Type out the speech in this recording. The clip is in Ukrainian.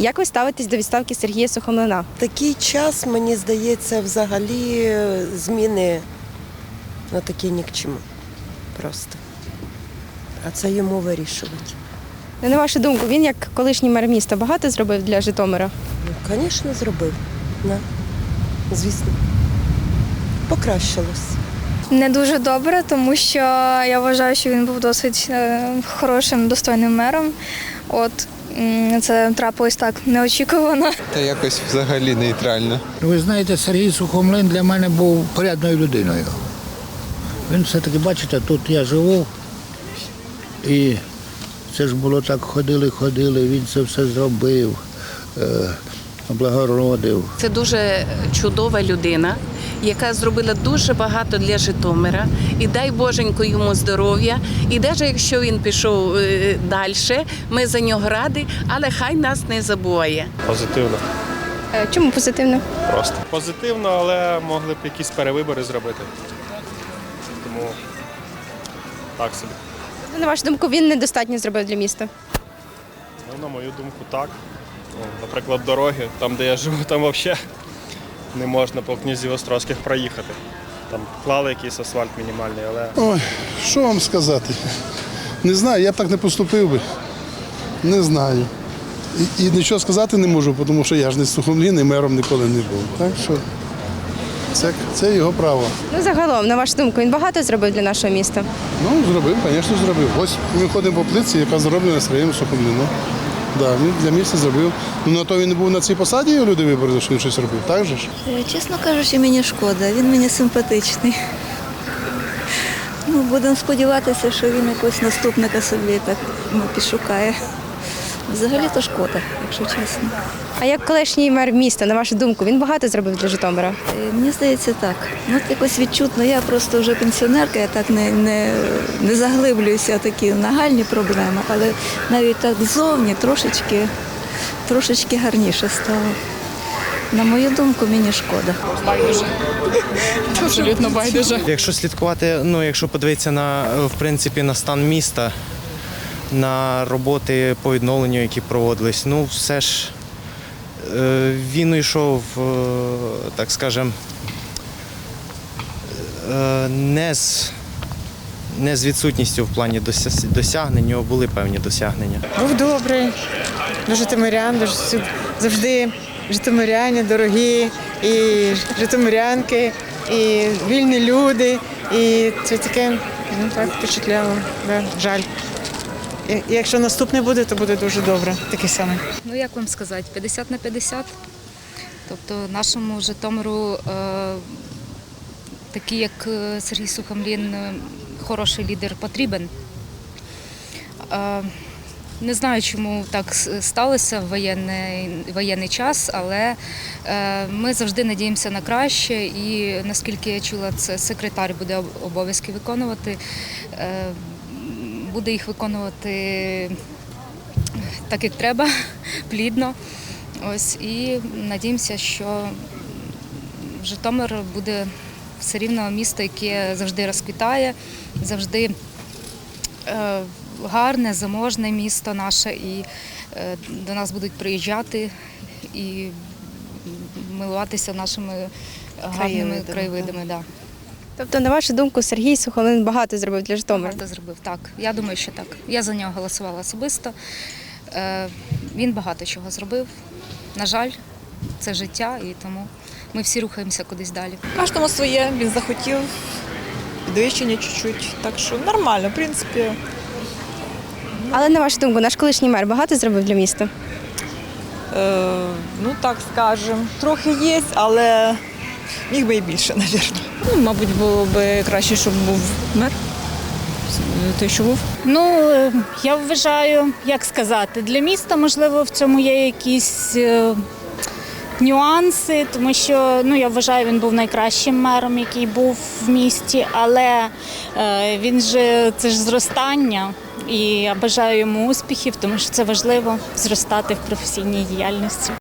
Як ви ставитесь до відставки Сергія Сухомлина? Такий час, мені здається, взагалі зміни на такі ні к чому. Просто. А це йому вирішувати. Ну, На вашу думку, він як колишній мер міста багато зробив для Житомира? Ну, звісно, зробив. Да. Звісно. Покращилось. Не дуже добре, тому що я вважаю, що він був досить е, хорошим, достойним мером. От це трапилось так неочікувано. Та якось взагалі нейтрально. Ви знаєте, Сергій Сухомлин для мене був порядною людиною. Він все-таки, бачите, тут я живу, і це ж було так, ходили, ходили, він це все зробив, е, облагородив. Це дуже чудова людина, яка зробила дуже багато для Житомира. І дай Боженько йому здоров'я. І навіть якщо він пішов далі, ми за нього раді, але хай нас не забуває. Позитивно. Е, Чому позитивно? Просто. Позитивно, але могли б якісь перевибори зробити. Тому так собі. На вашу думку, він недостатньо зробив для міста. Ну, на мою думку, так. Ну, наприклад, дороги, там, де я живу, там взагалі не можна по князів Острозьких проїхати. Там клали якийсь асфальт мінімальний, але Ой, що вам сказати? Не знаю, я б так не поступив би. Не знаю. І, і нічого сказати не можу, тому що я ж не Сухомлін і мером ніколи не був. Так що це, це його право. Ну, загалом, на вашу думку, він багато зробив для нашого міста. Ну, зробив, звісно, зробив. Ось ми ходимо по плитці, яка зроблена своїм Сухомліном. Да, він для міста зробив. Ну на то він був на цій посаді, його люди вибрали, що він щось робив, так же ж? Е, Чесно кажучи, мені шкода, він мені симпатичний. Ну, будемо сподіватися, що він якогось наступника собі так ну, підшукає. Взагалі то шкода, якщо чесно. А як колишній мер міста, на вашу думку, він багато зробив для Житомира? Е, Мені здається, так. Ну, от якось відчутно, я просто вже пенсіонерка, я так не, не, не заглиблююся в такі нагальні проблеми, але навіть так ззовні трошечки, трошечки гарніше стало. На мою думку, мені шкода. Байдуже. Абсолютно байдуже. Якщо слідкувати, ну якщо подивитися на е, в принципі на стан міста, на роботи по відновленню, які проводились, ну все ж е, він йшов, е, так скажем, е, не з, не з відсутністю в плані дося- досягнень, у нього були певні досягнення. Був добрий, до житомирян, дуже завжди житомиряні дорогі, і житомирянки, і вільні люди. І це таке ну, так впечатляло. Да, жаль. Якщо наступний буде, то буде дуже добре. Такий самий. Ну як вам сказати, 50 на 50. Тобто нашому Житомиру е, такий, як е, Сергій Сухомлін, е, хороший лідер потрібен. Е, не знаю, чому так сталося в воєнний, воєнний час, але е, ми завжди надіємося на краще. І наскільки я чула, це секретар буде обов'язки виконувати. Е, буде їх виконувати так, як треба, плідно. Ось і надіємося, що Житомир буде все рівно місто, яке завжди розквітає, завжди е, гарне, заможне місто наше, і е, до нас будуть приїжджати і милуватися нашими гарними Краєвидами, краєвидами. Да. Тобто, на вашу думку, Сергій Сухомлин багато зробив для Житомира? Багато зробив. Так, я думаю, що так. Я за нього голосувала особисто. Е, він багато чого зробив. На жаль, це життя, і тому ми всі рухаємося кудись далі. Кожному своє, він захотів підвищення чуть-чуть. Так що нормально, в принципі. Але на вашу думку, наш колишній мер багато зробив для міста? Е, ну так скажемо, трохи є, але міг би і більше, мабуть. Ну, мабуть, було б краще, щоб був мер. Той, що був. Ну, е, я вважаю, як сказати, для міста, можливо, в цьому є якісь е, нюанси, тому що ну, я вважаю, він був найкращим мером, який був в місті, але е, він же це ж зростання. І я бажаю йому успіхів, тому що це важливо зростати в професійній діяльності.